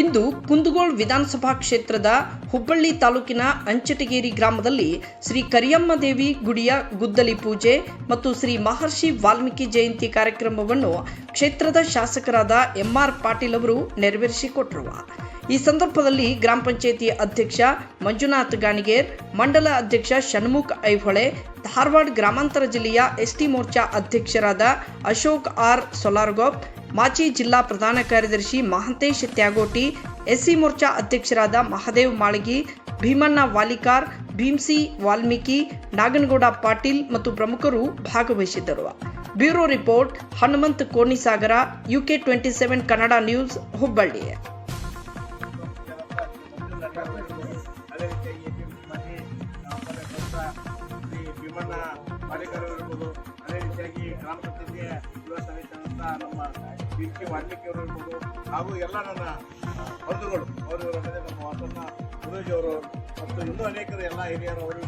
ಇಂದು ಕುಂದಗೋಳ ವಿಧಾನಸಭಾ ಕ್ಷೇತ್ರದ ಹುಬ್ಬಳ್ಳಿ ತಾಲೂಕಿನ ಅಂಚಟಗೇರಿ ಗ್ರಾಮದಲ್ಲಿ ಶ್ರೀ ಕರಿಯಮ್ಮ ದೇವಿ ಗುಡಿಯ ಗುದ್ದಲಿ ಪೂಜೆ ಮತ್ತು ಶ್ರೀ ಮಹರ್ಷಿ ವಾಲ್ಮೀಕಿ ಜಯಂತಿ ಕಾರ್ಯಕ್ರಮವನ್ನು ಕ್ಷೇತ್ರದ ಶಾಸಕರಾದ ಎಂಆರ್ ಪಾಟೀಲ್ ಅವರು ನೆರವೇರಿಸಿಕೊಟ್ಟರು ಈ ಸಂದರ್ಭದಲ್ಲಿ ಗ್ರಾಮ ಪಂಚಾಯಿತಿ ಅಧ್ಯಕ್ಷ ಮಂಜುನಾಥ್ ಗಾಣಿಗೇರ್, ಮಂಡಲ ಅಧ್ಯಕ್ಷ ಷಣ್ಮುಖ್ ಐಹೊಳೆ, ಧಾರವಾಡ ಗ್ರಾಮಾಂತರ ಜಿಲ್ಲೆಯ ಎಸ್ಟಿ ಮೋರ್ಚಾ ಅಧ್ಯಕ್ಷರಾದ ಅಶೋಕ್ ಆರ್ ಸೊಲಾರ್ಗೋಪ್ ಮಾಜಿ ಜಿಲ್ಲಾ ಪ್ರಧಾನ ಕಾರ್ಯದರ್ಶಿ ಮಹಂತೇಶ್ ತ್ಯಾಗೋಟಿ, ಎಸ್ಸಿ ಮೋರ್ಚಾ ಅಧ್ಯಕ್ಷರಾದ ಮಹದೇವ್ ಮಾಳಗಿ, ಭೀಮಣ್ಣ ವಾಲಿಕಾರ್, ಭೀಮ್ಸಿ ವಾಲ್ಮೀಕಿ, ನಾಗನಗೌಡ ಪಾಟೀಲ್ ಮತ್ತು ಪ್ರಮುಖರು ಭಾಗವಹಿಸಿದ್ದರು. Bureau report, Hanumant Konisagar, UK twenty seven Kannada news, Hubballi. Palekar ಇರ್ಬೋದು ಅದೇ ರೀತಿಯಾಗಿ ಗ್ರಾಮ ಪಂಚಾಯತಿಯ ಯುವ ಸಮಿತಿಯಾದಂಥ ನಮ್ಮ ಬಿ ಕೆ ವಾಲ್ಮೀಕಿ ಅವರು ಇರ್ಬೋದು ಹಾಗೂ ಎಲ್ಲ ನನ್ನ ಬಂಧುಗಳು ಅವರು ನಮ್ಮ ವಾಸಣ್ಣ ಗುರೂಜಿ ಅವರು ಮತ್ತು ಇನ್ನೂ ಅನೇಕರು ಎಲ್ಲ ಹಿರಿಯರು ಅವರು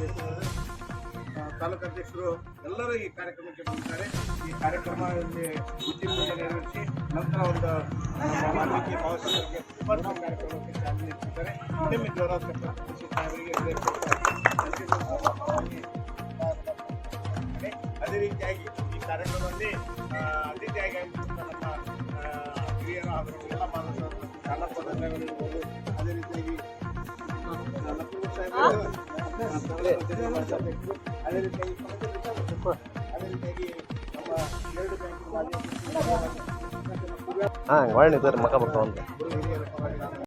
ತಾಲೂಕು ಅಧ್ಯಕ್ಷರು ಎಲ್ಲರೂ ಈ ಕಾರ್ಯಕ್ರಮಕ್ಕೆ ಬಂದಿದ್ದಾರೆ. ಈ ಕಾರ್ಯಕ್ರಮದಲ್ಲಿ ಪೂಜೆ ನೆರವೇರಿಸಿ ನಂತರ ಒಂದು ವಾಲ್ಮೀಕಿ ಭಾವಚಿತ್ರಕ್ಕೆ ಕಾರ್ಯಕ್ರಮಕ್ಕೆ ಚಾಲನೆ ನೀಡ್ತಿದ್ದಾರೆ. ಉದ್ಯಮಿ ಜೋರಾದ ಚಪ್ಪಾಳೆ ಅದೇ ರೀತಿಯಾಗಿ ಈ ಕಾರ್ಯಕ್ರಮದಲ್ಲಿ ಅತಿಥಿಯಾಗಿ ಆಗಿರ್ತಕ್ಕಂಥ ಎಲ್ಲ ಮಾನವರು ಶಾಲಾ ಪದಾಧಿಕಾರಿಗಳು ಅದೇ ರೀತಿಯಾಗಿ ಅದೇ ರೀತಿಯಾಗಿ ಅದೇ ರೀತಿಯಾಗಿ ನಮ್ಮ ಹಾಂ ಒಳ್ಳೆ